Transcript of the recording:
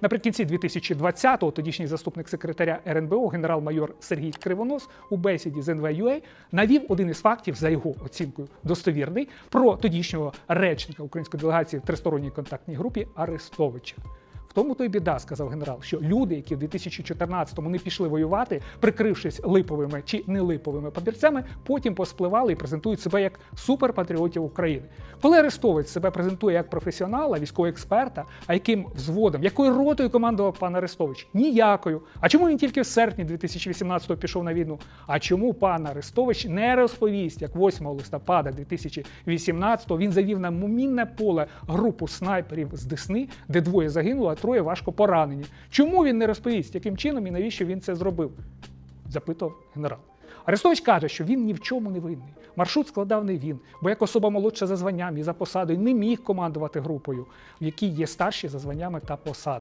Наприкінці 2020-го тодішній заступник секретаря РНБО генерал-майор Сергій Кривонос у бесіді з НВЮА навів один із фактів за його оцінкою достовірний про тодішнього речника української делегації в тристоронній контактній групі Арестовича. В тому то й біда, сказав генерал, що люди, які в 2014-му не пішли воювати, прикрившись липовими чи не липовими папірцями, потім поспливали і презентують себе як суперпатріотів України. Коли Арестович себе презентує як професіонала, військового експерта, а яким взводом, якою ротою командував пан Арестович? Ніякою. А чому він тільки в серпні 2018-го пішов на війну? А чому пан Арестович не розповість, як 8 листопада 2018-го він завів на мінне поле групу снайперів з Десни, де двоє загинуло, троє важко поранені? Чому він не розповість, яким чином і навіщо він це зробив? запитував генерал. Арестович каже, що він ні в чому не винний. Маршрут складав не він, бо як особа молодша за званням і за посадою не міг командувати групою, в якій є старші за званнями та посадами.